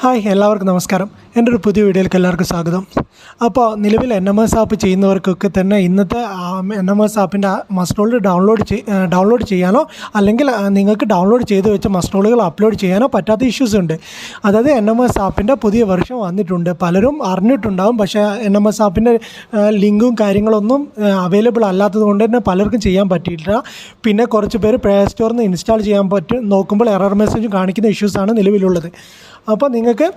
Hi എല്ലാവർക്കും നമസ്കാരം. എന്റെ ഒരു പുതിയ വീഡിയോയിലേക്ക് എല്ലാവർക്കും സ്വാഗതം. അപ്പോൾ നിലവിൽ എൻ എം എസ് ആപ്പ് ചെയ്യുന്നവർക്കൊക്കെ തന്നെ ഇന്നത്തെ എൻ എം എസ് ആപ്പിന്റെ മസ്റ്റോൾ ഡൗൺലോഡ് ഡൗൺലോഡ് ചെയ്യാനോ അല്ലെങ്കിൽ നിങ്ങൾക്ക് ഡൗൺലോഡ് ചെയ്ത് വെച്ച മസ്റ്റോളുകൾ അപ്ലോഡ് ചെയ്യാനോ പറ്റാത്ത ഇഷ്യൂസ് ഉണ്ട്. അതായത് എൻ എം എസ് ആപ്പിന്റെ പുതിയ വെർഷൻ വന്നിട്ടുണ്ട്. പലരും അറിഞ്ഞിട്ടുണ്ടാകും പക്ഷേ എൻ എം എസ് ആപ്പിന്റെ ലിങ്കും കാര്യങ്ങളൊന്നും അവൈലബിൾ അല്ലാത്തത് കൊണ്ട് തന്നെ പലർക്കും ചെയ്യാൻ പറ്റിയിട്ടില്ല. പിന്നെ കുറച്ച് പേര് പ്ലേ സ്റ്റോറിൽ നിന്ന് ഇൻസ്റ്റാൾ ചെയ്യാൻ പറ്റും. നോക്കുമ്പോൾ എറർ മെസ്സേജ് കാണിക്കുന്ന ഇഷ്യൂസാണ് നിലവിലുള്ളത്. അപ്പോൾ നിങ്ങൾക്ക്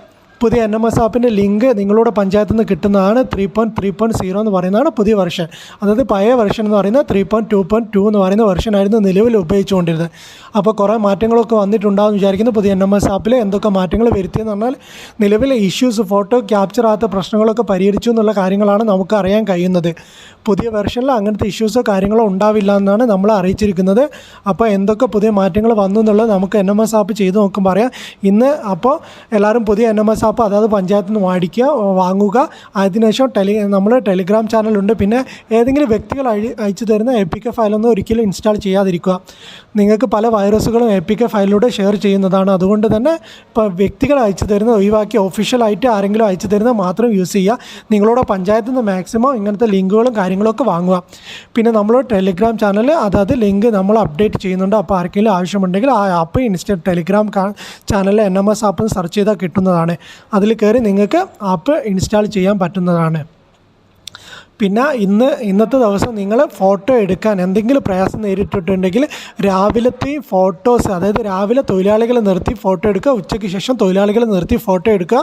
പുതിയ എൻ എം എസ് ആപ്പിന്റെ ലിങ്ക് നിങ്ങളുടെ പഞ്ചായത്തിൽ നിന്ന് കിട്ടുന്നതാണ്. Three point three point zero എന്ന് പറയുന്നതാണ് പുതിയ വെർഷൻ അതായത് പഴയ വെർഷൻ എന്ന് പറയുന്നത് three point two point two എന്ന് പറയുന്ന വെർഷനായിരുന്നു നിലവിൽ ഉപയോഗിച്ചുകൊണ്ടിരുന്നത്. അപ്പോൾ കുറേ മാറ്റങ്ങളൊക്കെ വന്നിട്ടുണ്ടാകും വിചാരിക്കുന്നു പുതിയ എൻ എം എസ് ആപ്പിൽ എന്തൊക്കെ മാറ്റങ്ങൾ വരുത്തിയെന്ന് പറഞ്ഞാൽ നിലവിലെ ഇഷ്യൂസ് ഫോട്ടോ ക്യാപ്ചർ ആകാത്ത പ്രശ്നങ്ങളൊക്കെ പരിഹരിച്ചു എന്നുള്ള കാര്യങ്ങളാണ് നമുക്ക് അറിയാൻ കഴിയുന്നത്. പുതിയ വെർഷനിൽ അങ്ങനത്തെ ഇഷ്യൂസോ കാര്യങ്ങളോ ഉണ്ടാവില്ല എന്നാണ് നമ്മൾ അറിയിച്ചിരിക്കുന്നത്. അപ്പോൾ എന്തൊക്കെ പുതിയ മാറ്റങ്ങൾ വന്നു എന്നുള്ളത് നമുക്ക് എൻ എം എസ് ആപ്പ് ചെയ്ത് നോക്കുമ്പോൾ അറിയാം. ഇന്ന് അപ്പോൾ എല്ലാവരും പുതിയ എൻ എം എസ് അതായത് പഞ്ചായത്തിൽ നിന്ന് വാടിക്കുക വാങ്ങുക. അതിനുശേഷം ടെലി നമ്മൾ ടെലിഗ്രാം ചാനലുണ്ട്. പിന്നെ ഏതെങ്കിലും വ്യക്തികൾ അയച്ചു തരുന്ന എ പി കെ ഫയലൊന്നും ഒരിക്കലും ഇൻസ്റ്റാൾ ചെയ്യാതിരിക്കുക. നിങ്ങൾക്ക് പല വൈറസുകളും എ പി കെ ഫയലിലൂടെ ഷെയർ ചെയ്യുന്നതാണ്. അതുകൊണ്ട് തന്നെ ഇപ്പോൾ വ്യക്തികൾ അയച്ചു തരുന്ന ഒഴിവാക്കി ഒഫീഷ്യലായിട്ട് ആരെങ്കിലും അയച്ചു തരുന്ന മാത്രം യൂസ് ചെയ്യുക. നിങ്ങളുടെ പഞ്ചായത്തിൽ നിന്ന് മാക്സിമം ഇങ്ങനത്തെ ലിങ്കുകളും കാര്യങ്ങളൊക്കെ വാങ്ങുക. പിന്നെ നമ്മൾ ടെലിഗ്രാം ചാനൽ അതായത് ലിങ്ക് നമ്മൾ അപ്ഡേറ്റ് ചെയ്യുന്നുണ്ട്. അപ്പോൾ ആർക്കെങ്കിലും ആവശ്യമുണ്ടെങ്കിൽ ആ ആപ്പ് ഇൻസ്റ്റ ടെലിഗ്രാം ചാനലിൽ N M S app search ചെയ്താൽ കിട്ടുന്നതാണ്. അതിൽ കയറി നിങ്ങൾക്ക് ആപ്പ് ഇൻസ്റ്റാൾ ചെയ്യാൻ പറ്റുന്നതാണ്. പിന്നെ ഇന്ന് ഇന്നത്തെ ദിവസം നിങ്ങൾ ഫോട്ടോ എടുക്കാൻ എന്തെങ്കിലും പ്രയാസം നേരിട്ടിട്ടുണ്ടെങ്കിൽ രാവിലത്തെയും ഫോട്ടോസ് അതായത് രാവിലെ തൊഴിലാളികളെ നിർത്തി ഫോട്ടോ എടുക്കുക ഉച്ചയ്ക്ക് ശേഷം തൊഴിലാളികളെ നിർത്തി ഫോട്ടോ എടുക്കുക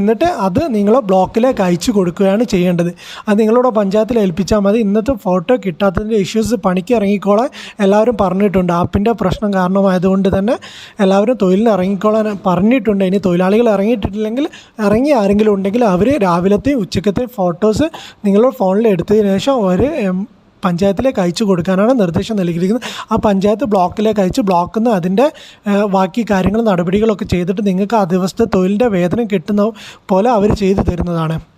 എന്നിട്ട് അത് നിങ്ങൾ ബ്ലോക്കിലേക്ക് അയച്ചു കൊടുക്കുകയാണ് ചെയ്യേണ്ടത്. അത് നിങ്ങളുടെ പഞ്ചായത്തിൽ ഏൽപ്പിച്ചാൽ മതി. ഇന്നത്തെ ഫോട്ടോ കിട്ടാത്തതിന്റെ ഇഷ്യൂസ് പണിക്ക് ഇറങ്ങിക്കോളാൻ എല്ലാവരും പറഞ്ഞിട്ടുണ്ട്. ആപ്പിന്റെ പ്രശ്നം കാരണമായതുകൊണ്ട് തന്നെ എല്ലാവരും തൊഴിലിന് ഇറങ്ങിക്കോളാൻ പറഞ്ഞിട്ടുണ്ട്. ഇനി തൊഴിലാളികൾ ഇറങ്ങിയിട്ടില്ലെങ്കിൽ ഇറങ്ങി ആരെങ്കിലും ഉണ്ടെങ്കിൽ അവർ രാവിലത്തെയും ഉച്ചക്കത്തെയും ഫോട്ടോസ് നിങ്ങളുടെ ഫോണിൽ എടുത്തതിന് ശേഷം ഒരു പഞ്ചായത്തിലേക്ക് അയച്ചു കൊടുക്കാനാണ് നിർദ്ദേശം നൽകിയിരിക്കുന്നത്. ആ പഞ്ചായത്ത് ബ്ലോക്കിലേക്ക് അയച്ച് ബ്ലോക്കിൽ നിന്ന് അതിന്റെ ബാക്കി കാര്യങ്ങളും നടപടികളൊക്കെ ചെയ്തിട്ട് നിങ്ങൾക്ക് ആ ദിവസത്തെ തൊഴിലിന്റെ വേതനം കിട്ടുന്ന പോലെ അവർ ചെയ്തു തരുന്നതാണ്.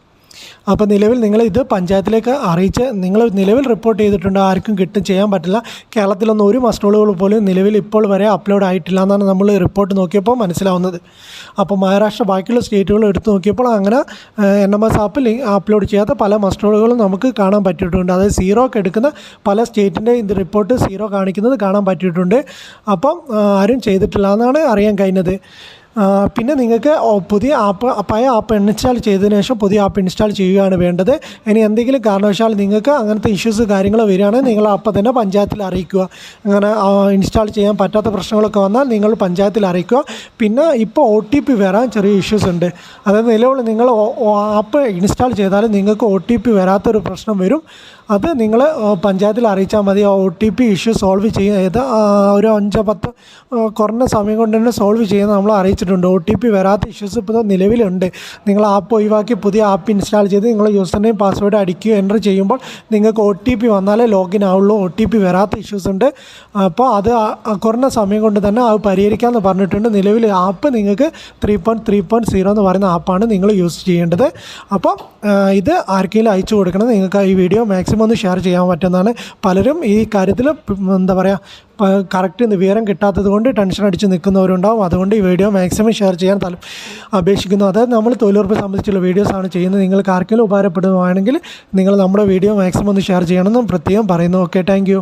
അപ്പോൾ നിലവിൽ നിങ്ങൾ ഇത് പഞ്ചായത്തിലേക്ക് അറിയിച്ച് നിങ്ങൾ നിലവിൽ റിപ്പോർട്ട് ചെയ്തിട്ടുണ്ട് ആർക്കും കിട്ടും ചെയ്യാൻ പറ്റില്ല. കേരളത്തിലൊന്നും ഒരു മസ്റ്റോളുകൾ പോലും നിലവിൽ ഇപ്പോൾ വരെ അപ്ലോഡ് ആയിട്ടില്ല എന്നാണ് നമ്മൾ റിപ്പോർട്ട് നോക്കിയപ്പോൾ മനസ്സിലാവുന്നത്. അപ്പോൾ മഹാരാഷ്ട്ര ബാക്കിയുള്ള സ്റ്റേറ്റുകൾ എടുത്ത് നോക്കിയപ്പോൾ അങ്ങനെ എൻ എം എസ് ആപ്പിൽ അപ്ലോഡ് ചെയ്യാത്ത പല മസ്റ്റോളുകളും നമുക്ക് കാണാൻ പറ്റിയിട്ടുണ്ട്. അതായത് സീറോ ഒക്കെ എടുക്കുന്ന പല സ്റ്റേറ്റിന്റെ ഇത് റിപ്പോർട്ട് സീറോ കാണിക്കുന്നത് കാണാൻ പറ്റിയിട്ടുണ്ട്. അപ്പം ആരും ചെയ്തിട്ടില്ല എന്നാണ് അറിയാൻ കഴിഞ്ഞത്. പിന്നെ നിങ്ങൾക്ക് പുതിയ ആപ്പ് പഴയ ആപ്പ് ഇൻസ്റ്റാൾ ചെയ്തതിന് ശേഷം പുതിയ ആപ്പ് ഇൻസ്റ്റാൾ ചെയ്യുകയാണ് വേണ്ടത്. ഇനി എന്തെങ്കിലും കാരണവശാൽ നിങ്ങൾക്ക് അങ്ങനത്തെ ഇഷ്യൂസ് കാര്യങ്ങൾ വരികയാണെങ്കിൽ നിങ്ങൾ അപ്പം തന്നെ പഞ്ചായത്തിൽ അറിയിക്കുക. അങ്ങനെ ഇൻസ്റ്റാൾ ചെയ്യാൻ പറ്റാത്ത പ്രശ്നങ്ങളൊക്കെ വന്നാൽ നിങ്ങൾ പഞ്ചായത്തിൽ അറിയിക്കുക. പിന്നെ ഇപ്പോൾ ഒ ടി പി വരാൻ ചെറിയ ഇഷ്യൂസ് ഉണ്ട്. അതായത് നിലവിൽ നിങ്ങൾ ആപ്പ് ഇൻസ്റ്റാൾ ചെയ്താലും നിങ്ങൾക്ക് ഒ ടി പി വരാത്തൊരു പ്രശ്നം വരും. അത് നിങ്ങൾ പഞ്ചായത്തിൽ അറിയിച്ചാൽ മതി. O T P issue solve ചെയ്ത് ഒരു അഞ്ചോ പത്തോ കുറഞ്ഞ സമയം കൊണ്ട് തന്നെ സോൾവ് ചെയ്യുന്നത് നമ്മൾ അറിയിച്ചിട്ടുണ്ട്. ഒ ടി പി വരാത്ത ഇഷ്യൂസ് ഇപ്പോൾ നിലവിലുണ്ട്. നിങ്ങൾ ആപ്പ് ഒഴിവാക്കി പുതിയ ആപ്പ് ഇൻസ്റ്റാൾ ചെയ്ത് നിങ്ങൾ യൂസർ നെയിം പാസ്വേഡ് അടിക്കുകയോ എന്റർ ചെയ്യുമ്പോൾ നിങ്ങൾക്ക് ഒ ടി പി വന്നാലേ ലോഗിൻ ആവുള്ളൂ. ഒ ടി പി വരാത്ത ഇഷ്യൂസ് ഉണ്ട്. അപ്പോൾ അത് കുറഞ്ഞ സമയം കൊണ്ട് തന്നെ അത് പരിഹരിക്കാമെന്ന് പറഞ്ഞിട്ടുണ്ട്. നിലവിൽ ആപ്പ് നിങ്ങൾക്ക് three point three point zero എന്ന് പറയുന്ന ആപ്പാണ് നിങ്ങൾ യൂസ് ചെയ്യേണ്ടത്. അപ്പോൾ ഇത് ആർക്കെങ്കിലും അയച്ചു കൊടുക്കണം. നിങ്ങൾക്ക് ഈ വീഡിയോ മാക്സിമം ഒന്ന് ഷെയർ ചെയ്യാൻ പറ്റുന്നതാണ്. പലരും ഈ കാര്യത്തിൽ എന്താ പറയുക കറക്റ്റ് വിവരം കിട്ടാത്തത് കൊണ്ട് ടെൻഷൻ അടിച്ച് നിൽക്കുന്നവരുണ്ടാവും. അതുകൊണ്ട് ഈ വീഡിയോ മാക്സിമം ഷെയർ ചെയ്യാൻ തല അപേക്ഷിക്കുന്നു. അതായത് നമ്മൾ തൊഴിലുറപ്പ് സംബന്ധിച്ചുള്ള വീഡിയോസാണ് ചെയ്യുന്നത്. നിങ്ങൾക്ക് ആർക്കെങ്കിലും ഉപകാരപ്പെടുകയാണെങ്കിൽ നിങ്ങൾ നമ്മുടെ വീഡിയോ മാക്സിമം ഒന്ന് ഷെയർ ചെയ്യണമെന്നും പ്രത്യേകം പറയുന്നു. Okay thank